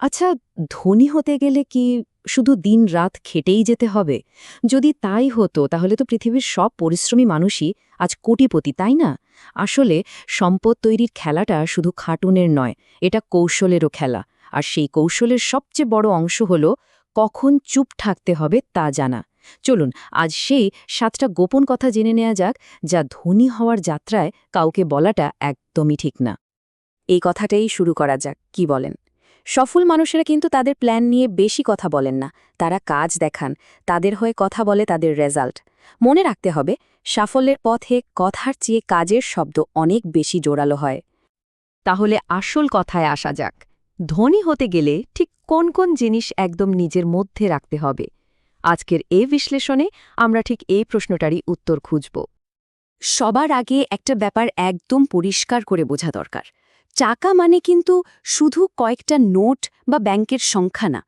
আচ্ছা ধনী হতে গেলে কি শুধু দিন রাত খেটেই যেতে হবে? যদি তাই হতো, তাহলে তো পৃথিবীর সব পরিশ্রমী মানুষই আজ কোটিপতি, তাই না? আসলে সম্পদ তৈরির খেলাটা শুধু খাটুনের নয়, এটা কৌশলেরও খেলা। আর সেই কৌশলের সবচেয়ে বড় অংশ হল কখন চুপ থাকতে হবে তা জানা। চলুন, আজ সেই সাতটা গোপন কথা জেনে নেওয়া যাক, যা ধনী হওয়ার যাত্রায় কাউকে বলাটা একদমই ঠিক না। এই কথাটাই শুরু করা যাক, কি বলেন? সফল মানুষেরা কিন্তু তাদের প্ল্যান নিয়ে বেশি কথা বলেন না। তারা কাজ দেখান, তাদের হয়ে কথা বলে তাদের রেজাল্ট। মনে রাখতে হবে, সাফল্যের পথে কথার চেয়ে কাজের শব্দ অনেক বেশি জোরালো হয়। তাহলে আসল কথায় আসা যাক। ধনী হতে গেলে ঠিক কোন কোন জিনিস একদম নিজের মধ্যে রাখতে হবে? আজকের এ বিশ্লেষণে আমরা ঠিক এই প্রশ্নটারই উত্তর খুঁজব। সবার আগে একটা ব্যাপার একদম পরিষ্কার করে বোঝা দরকার। টাকা মানে কিন্তু শুধু কয়েকটা নোট বা ব্যাংকের সংখ্যা না।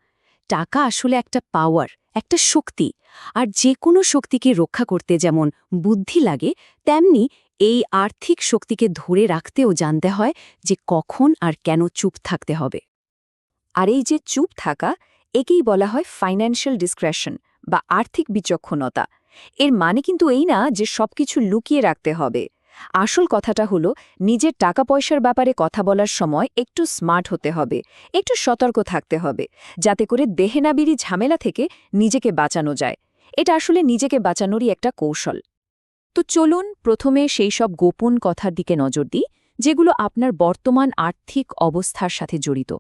টাকা আসলে একটা পাওয়ার একটা শক্তি। আর যে কোনো শক্তিকে রক্ষা করতে যেমন বুদ্ধি লাগে, তেমনি এই আর্থিক শক্তিকে ধরে রাখতেও জানতে হয় যে কখন আর কেন চুপ থাকতে হবে। আর এই যে চুপ থাকা, একেই বলা হয় ফাইন্যান্সিয়াল ডিসক্রেশন বা আর্থিক বিচক্ষণতা। এর মানে কিন্তু এই না যে সবকিছু লুকিয়ে রাখতে হবে। আসল কথাটা হলো, নিজের টাকা পয়সার ব্যাপারে কথা বলার সময় একটু স্মার্ট হতে হবে, একটু সতর্ক থাকতে হবে, যাতে করে দেহেনাবিরি ঝামেলা থেকে নিজেকে বাঁচানো যায়। এটা আসলে নিজেকে বাঁচানোরই একটা কৌশল। তো চলুন প্রথমে সেই সব গোপন কথার দিকে নজর দিই, যেগুলো আপনার বর্তমান আর্থিক অবস্থার সাথে জড়িত।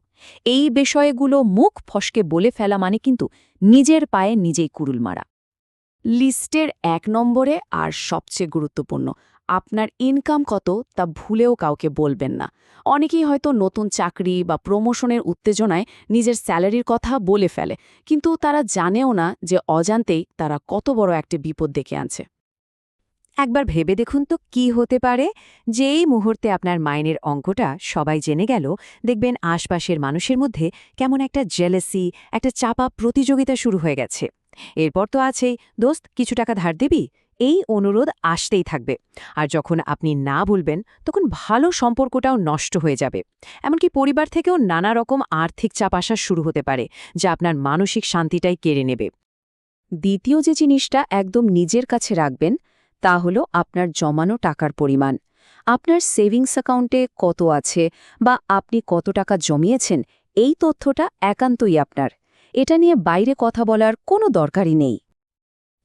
এই বিষয়গুলো মুখ ফসকে বলে ফেলা মানে কিন্তু নিজের পায়ে নিজেই কুরুল মারা। লিস্টের এক নম্বরে আর সবচেয়ে গুরুত্বপূর্ণ আপনার ইনকাম কত তা ভুলেও কাউকে বলবেন না। অনেকেই হয়তো নতুন চাকরি বা প্রমোশনের উত্তেজনায় নিজের স্যালারির কথা বলে ফেলে, কিন্তু তারা জানেও না যে অজান্তেই তারা কত বড় একটা বিপদ ডেকে আনছে। একবার ভেবে দেখুন তো কি হতে পারে। যে এই মুহূর্তে আপনার মাইনের অঙ্কটা সবাই জেনে গেল, দেখবেন আশপাশের মানুষের মধ্যে কেমন একটা জেলেসি একটা চাপা প্রতিযোগিতা শুরু হয়ে গেছে। এরপর তো আছেই, দোস্ত, কিছু টাকা ধার দিবি? এই অনুরোধ আসতেই থাকবে। আর যখন আপনি না বলবেন তখন ভালো সম্পর্কটাও নষ্ট হয়ে যাবে। এমনকি পরিবার থেকেও নানা রকম আর্থিক চাপ আসা শুরু হতে পারে, যা আপনার মানসিক শান্তিটাই কেড়ে নেবে। দ্বিতীয় যে জিনিসটা একদম নিজের কাছে রাখবেন, তা হল আপনার জমানো টাকার পরিমাণ। আপনার সেভিংস অ্যাকাউন্টে কত আছে বা আপনি কত টাকা জমিয়েছেন, এই তথ্যটা একান্তই আপনার। এটা নিয়ে বাইরে কথা বলার কোনো দরকারই নেই।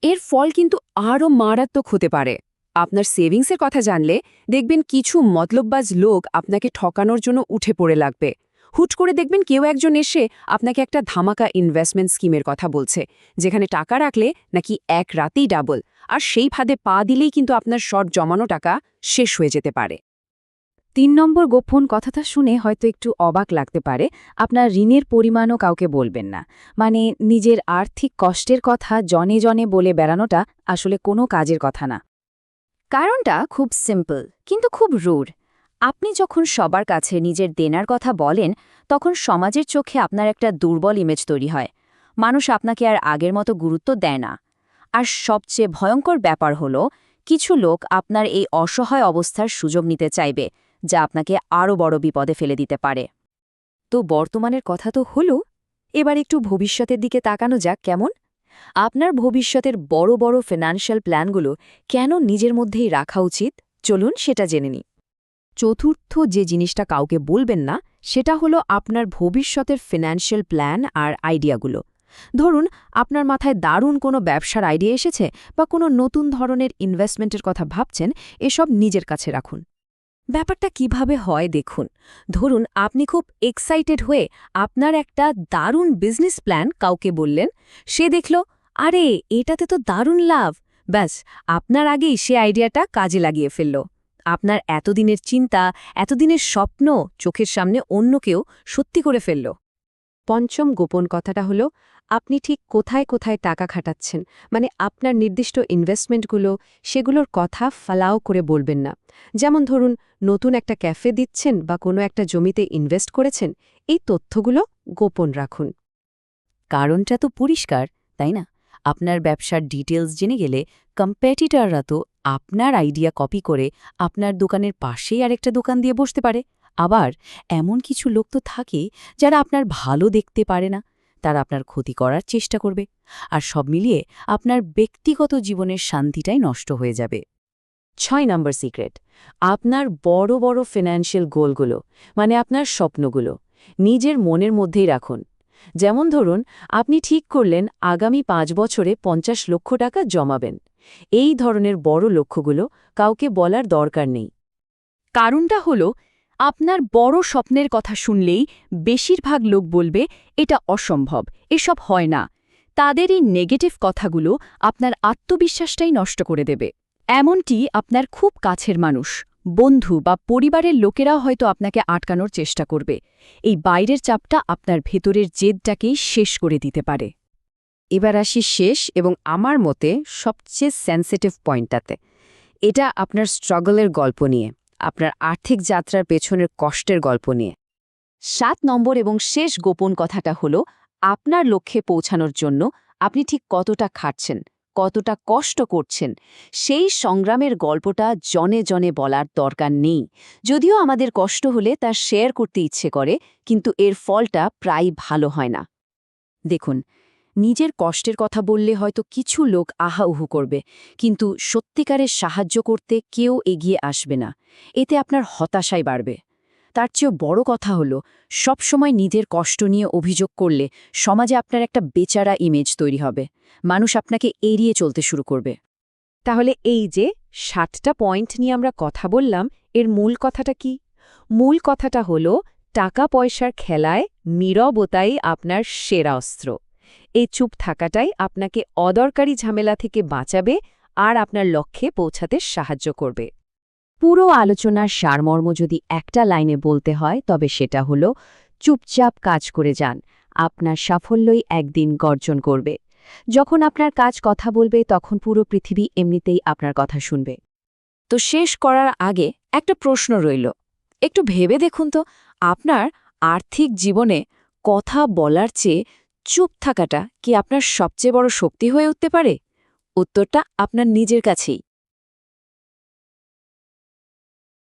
এর ফল কিন্তু আরও মারাত্মক হতে পারে। আপনার সেভিংসের কথা জানলে দেখবেন কিছু মতলববাজ লোক আপনাকে ঠকানোর জন্য উঠে পড়ে লাগবে। হুট করে দেখবেন কেউ একজন এসে আপনাকে একটা ধামাকা ইনভেস্টমেন্ট স্কিমের কথা বলছে, যেখানে টাকা রাখলে নাকি এক রাতেই ডাবল আর সেই ফাঁদে পা দিলেই কিন্তু আপনার শর্ট জমানো টাকা শেষ হয়ে যেতে পারে। তিন নম্বর গোপন কথাটা শুনে হয়তো একটু অবাক লাগতে পারে, আপনার ঋণের পরিমাণও কাউকে বলবেন না। মানে নিজের আর্থিক কষ্টের কথা জনে জনে বলে বেড়ানোটা আসলে কোনো কাজের কথা না। কারণটা খুব সিম্পল কিন্তু খুব রুড। আপনি যখন সবার কাছে নিজের দেনার কথা বলেন, তখন সমাজের চোখে আপনার একটা দুর্বল ইমেজ তৈরি হয়। মানুষ আপনাকে আর আগের মতো গুরুত্ব দেয় না। আর সবচেয়ে ভয়ঙ্কর ব্যাপার হল, কিছু লোক আপনার এই অসহায় অবস্থার সুযোগ নিতে চাইবে। যা আপনাকে আরও বড় বিপদে ফেলে দিতে পারে। তো বর্তমানের কথা তো হল, এবার একটু ভবিষ্যতের দিকে তাকানো যাক কেমন। আপনার ভবিষ্যতের বড় বড় ফিনান্সিয়াল প্ল্যানগুলো কেন নিজের মধ্যেই রাখা উচিত? চলুন সেটা জেনে নিই। চতুর্থ যে জিনিসটা কাউকে বলবেন না, সেটা হলো আপনার ভবিষ্যতের ফিনান্সিয়াল প্ল্যান আর আইডিয়াগুলো ধরুন, আপনার মাথায় দারুণ কোনো ব্যবসার আইডিয়া এসেছে বা কোনো নতুন ধরনের ইনভেস্টমেন্টের কথা ভাবছেন, এসব নিজের কাছে রাখুন। ব্যাপারটা কীভাবে হয় দেখুন। ধরুন, আপনি খুব এক্সাইটেড হয়ে আপনার একটা দারুণ বিজনেস প্ল্যান কাউকে বললেন, সে দেখল, আরে, এটাতে তো দারুণ লাভ। ব্যাস, আপনার আগেই সে আইডিয়াটা কাজে লাগিয়ে ফেলল। আপনার এতদিনের চিন্তা, এতদিনের স্বপ্ন চোখের সামনে অন্য কেউ সত্যি করে ফেলল। পঞ্চম গোপন কথাটা হলো, আপনি ঠিক কোথায় কোথায় টাকা খাটাচ্ছেন মানে আপনার নির্দিষ্ট ইনভেস্টমেন্টগুলো সেগুলোর কথা ফালাও করে বলবেন না। যেমন ধরুন, নতুন একটা ক্যাফে দিচ্ছেন বা কোনো একটা জমিতে ইনভেস্ট করেছেন, এই তথ্যগুলো গোপন রাখুন। কারণটা তো পরিষ্কার, তাই না? আপনার ব্যবসার ডিটেলস জেনে গেলে কম্প্যাটিটাররা তো আপনার আইডিয়া কপি করে আপনার দোকানের পাশেই আরেকটা দোকান দিয়ে বসতে পারে। আবার এমন কিছু লোক তো থাকে যারা আপনার ভালো দেখতে পারে না। তারা আপনার ক্ষতি করার চেষ্টা করবে। আর সব মিলিয়ে আপনার ব্যক্তিগত জীবনের শান্তিটাই নষ্ট হয়ে যাবে। ছয় নম্বর সিক্রেট, আপনার বড় বড় ফিনান্সিয়াল গোলগুলো মানে আপনার স্বপ্নগুলো, নিজের মনের মধ্যেই রাখুন। যেমন ধরুন, আপনি ঠিক করলেন আগামী পাঁচ বছরে পঞ্চাশ লক্ষ টাকা জমাবেন। এই ধরনের বড় লক্ষ্যগুলো কাউকে বলার দরকার নেই। কারণটা হলো আপনার বড় স্বপ্নের কথা শুনলেই বেশিরভাগ লোক বলবে, এটা অসম্ভব, এসব হয় না। তাদের এই নেগেটিভ কথাগুলো আপনার আত্মবিশ্বাসটাই নষ্ট করে দেবে। এমনটি আপনার খুব কাছের মানুষ, বন্ধু বা পরিবারের লোকেরাও হয়তো আপনাকে আটকানোর চেষ্টা করবে। এই বাইরের চাপটা আপনার ভেতরের জেদটাকেই শেষ করে দিতে পারে। এবার আসি শেষ এবং আমার মতে সবচেয়ে সেন্সিটিভ পয়েন্টটাতে এটা আপনার স্ট্রাগলের গল্প নিয়ে। আপনার আর্থিক যাত্রার পেছনের কষ্টের গল্প নিয়ে। সাত নম্বর এবং শেষ গোপন কথাটা হলো, আপনার লক্ষ্যে পৌঁছানোর জন্য আপনি ঠিক কতটা খাটছেন, কতটা কষ্ট করছেন, সেই সংগ্রামের গল্পটা জনে জনে বলার দরকার নেই। যদিও আমাদের কষ্ট হলে তা শেয়ার করতে ইচ্ছে করে, কিন্তু এর ফলটা প্রায় ভালো হয় না। দেখুন নিজের কষ্টের কথা বললে হয়তো কিছু লোক আহা উহু করবে, কিন্তু সত্যিকারের সাহায্য করতে কেউ এগিয়ে আসবে না। এতে আপনার হতাশাই বাড়বে। তার চেয়েও বড় কথা হলো, সবসময় নিজের কষ্ট নিয়ে অভিযোগ করলে সমাজে আপনার একটা বেচারা ইমেজ তৈরি হবে। মানুষ আপনাকে এড়িয়ে চলতে শুরু করবে। তাহলে এই যে ষাটটা পয়েন্ট নিয়ে আমরা কথা বললাম, এর মূল কথাটা কি? মূল কথাটা হলো টাকা পয়সার খেলায় নীরবতাই আপনার সেরা অস্ত্র। এই চুপ থাকাটাই আপনাকে অদরকারি ঝামেলা থেকে বাঁচাবে আর আপনার লক্ষ্যে পৌঁছাতে সাহায্য করবে। পুরো আলোচনার সারমর্ম যদি একটা লাইনে বলতে হয়, তবে সেটা হলো, চুপচাপ কাজ করে যান। আপনার সাফল্যই একদিন গর্জন করবে। যখন আপনার কাজ কথা বলবে, তখন পুরো পৃথিবী এমনিতেই আপনার কথা শুনবে। তো শেষ করার আগে একটা প্রশ্ন রইল। একটু ভেবে দেখুন তো, আপনার আর্থিক জীবনে কথা বলার চেয়ে চুপ থাকাটা কি আপনার সবচেয়ে বড় শক্তি হয়ে উঠতে পারে? উত্তরটা আপনার নিজের কাছেই।